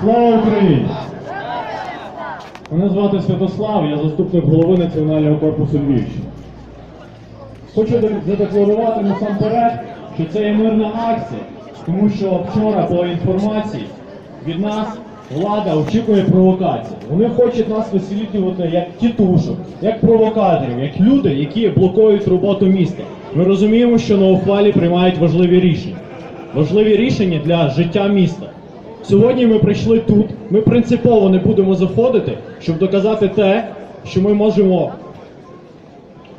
Слава Україні! Мене звати Святослав, я заступник голови Національного корпусу Львівщини. Хочу задекларувати насамперед, що це є мирна акція, тому що вчора по інформації від нас влада очікує провокації. Вони хочуть нас висвітлювати як тітушок, як провокаторів, як люди, які блокують роботу міста. Ми розуміємо, що на ухвалі приймають важливі рішення. Важливі рішення для життя міста. Сьогодні ми прийшли тут. Ми принципово не будемо заходити, щоб доказати те, що ми можемо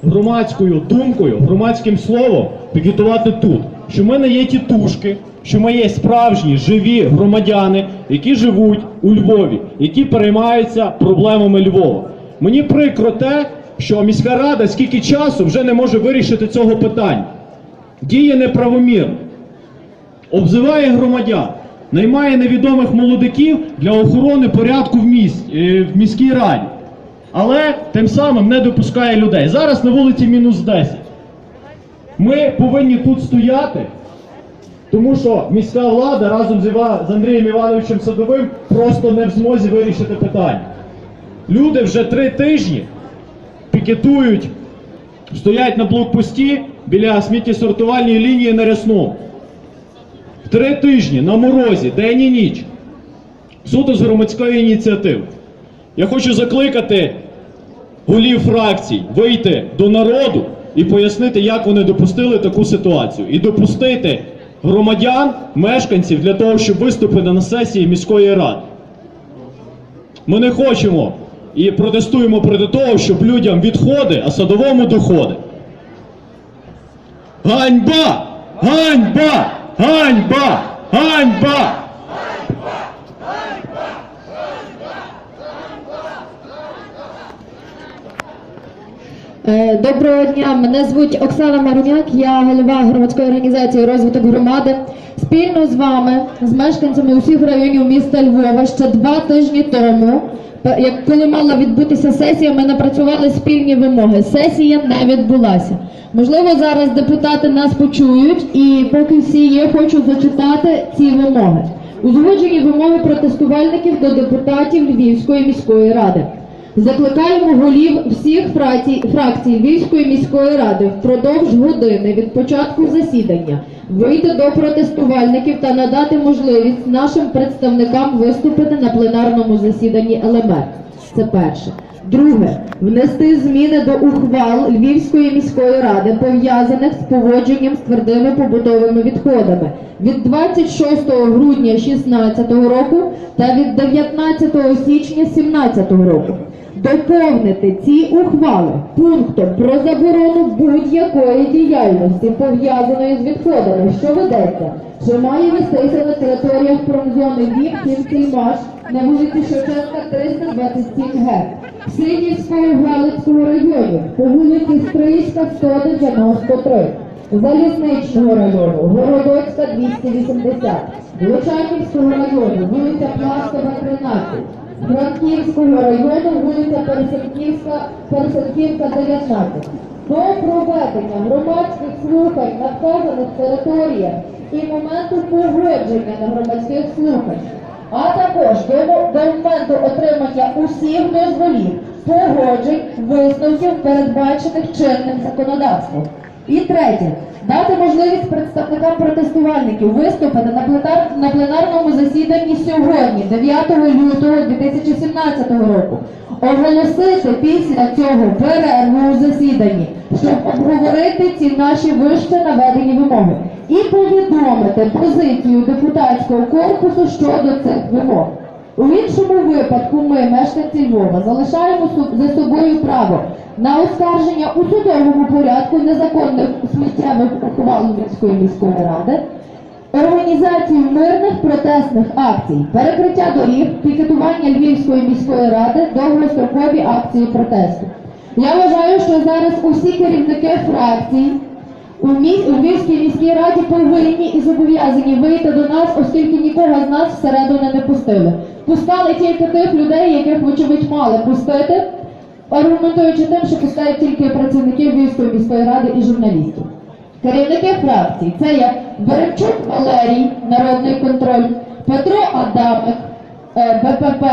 громадською думкою, громадським словом пікетувати тут. Що ми не є тітушки, що ми є справжні живі громадяни, які живуть у Львові, які переймаються проблемами Львова. Мені прикро те, що міська рада скільки часу вже не може вирішити цього питання. Діє неправомірно обзиває громадян, наймає невідомих молодиків для охорони порядку в, міс... е, в міській раді. Але тим самим не допускає людей. Зараз на вулиці мінус 10. Ми повинні тут стояти, тому що міська влада разом з, Іва... з Андрієм Івановичем Садовим просто не в змозі вирішити питання. Люди вже три тижні пікетують, стоять на блокпості біля сміттєсортувальної лінії на Рясному. Три тижні на морозі, день і ніч. Суто з громадської ініціативи. Я хочу закликати голів фракцій вийти до народу і пояснити, як вони допустили таку ситуацію. І допустити громадян, мешканців для того, щоб виступити на сесії міської ради. Ми не хочемо і протестуємо проти того, щоб людям відходи, а садовому доходи. Ганьба! Ганьба! Ганьба! Ганьба! Е, Доброго дня, мене звуть Оксана Маруняк, я голова громадської організації розвиток громади. Спільно з вами, з мешканцями усіх районів міста Львова, ще два тижні тому, як коли мала відбутися сесія, ми напрацювали спільні вимоги. Сесія не відбулася. Можливо, зараз депутати нас почують, і поки всі є, хочу зачитати ці вимоги. Узгоджені вимоги протестувальників до депутатів Львівської міської ради. Закликаємо голів всіх фракцій, фракцій Львівської міської ради впродовж години від початку засідання вийти до протестувальників та надати можливість нашим представникам виступити на пленарному засіданні ЛМР. Це перше. Друге, внести зміни до ухвал Львівської міської ради, пов'язаних з поводженням з твердими побутовими відходами від 26 грудня 2016 року та від 19 січня 2017 року. Доповнити ці ухвали пунктом про заборону будь-якої діяльності пов'язаної з відходами, що ведеться, що має вестися на територіях промзони Львів, Кінцей Маш на вулиці Шевченка 327 г, Синівського Галицького районі, по вулиці Стрийська 193, Залізничного району, Городоцька 280, Лучаківського району, вулиця Пластова 13, Франківського району, вулиця Пересенківська, Пересенківка 19. До проведення громадських слухань на вказаних територіях і моменту погодження на громадських слухань, а також до, до моменту отримання усіх дозволів, погоджень, висновків, передбачених чинним законодавством. І третє, дати можливість представникам протестувальників виступити на, пленар, на пленарному засіданні сьогодні, 9 лютого 2017 року. Оголосити після цього перерву у засіданні, щоб обговорити ці наші вище наведені вимоги і повідомити позицію депутатського корпусу щодо цих вимог. У іншому випадку ми, мешканці Львова, залишаємо за собою право на оскарження у судовому порядку незаконних сміттєвих ухвал Львівської міської ради, організацію мирних протестних акцій, перекриття доріг, пікетування Львівської міської ради, довгострокові акції протесту. Я вважаю, що зараз усі керівники фракцій у Львівській міській раді повинні і зобов'язані вийти до нас, оскільки нікого з нас всередину не пустили. Пускали тільки тих людей, яких, вочевидь, мали пустити, аргументуючи тим, що пускають тільки працівників Львівської міської ради і журналістів. Керівники фракцій це є Беремчук Валерій, Народний контроль, Петро Адамик, е, БПП,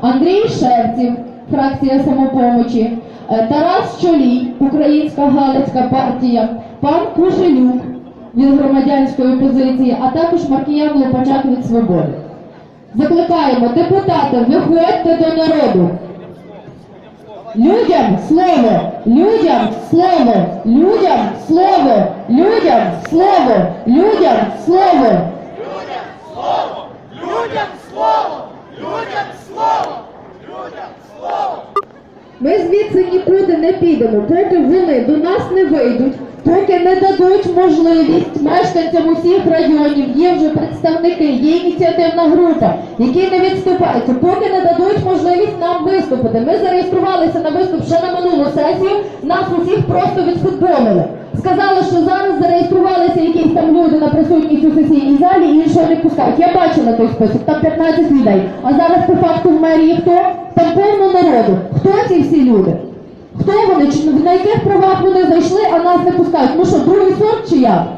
Андрій Шевців, фракція самопомочі, е, Тарас Чолій, Українська Галицька партія, пан Кужелюк від громадянської опозиції, а також Маркіян Лопачак від Свободи. Закликаємо депутати, виходьте до народу. Людям слово, людям слово, людям слово, людям слово, людям слово. Людям слово! Людям слово! Людям слово! людям слово. Ми звідси нікуди не підемо, поки вони до нас не вийдуть, поки не дадуть можливість мешканцям усіх районів, є вже представники, є ініціативна група, які не відступаються, поки не дадуть можливість нам виступити. Ми зареєструвалися на виступ ще на минулу сесію, нас усіх просто відфутболили. Сказали, що зараз зареєструвалися якісь там люди на присутність у сесійній залі і іншого не пускають. Я бачила той список, там 15 людей. А зараз по факту в мерії хто? Там повно народу. Хто ці всі люди? Хто вони? Чи на яких правах вони зайшли, а нас не пускають? Ну що, другий сорт чи як?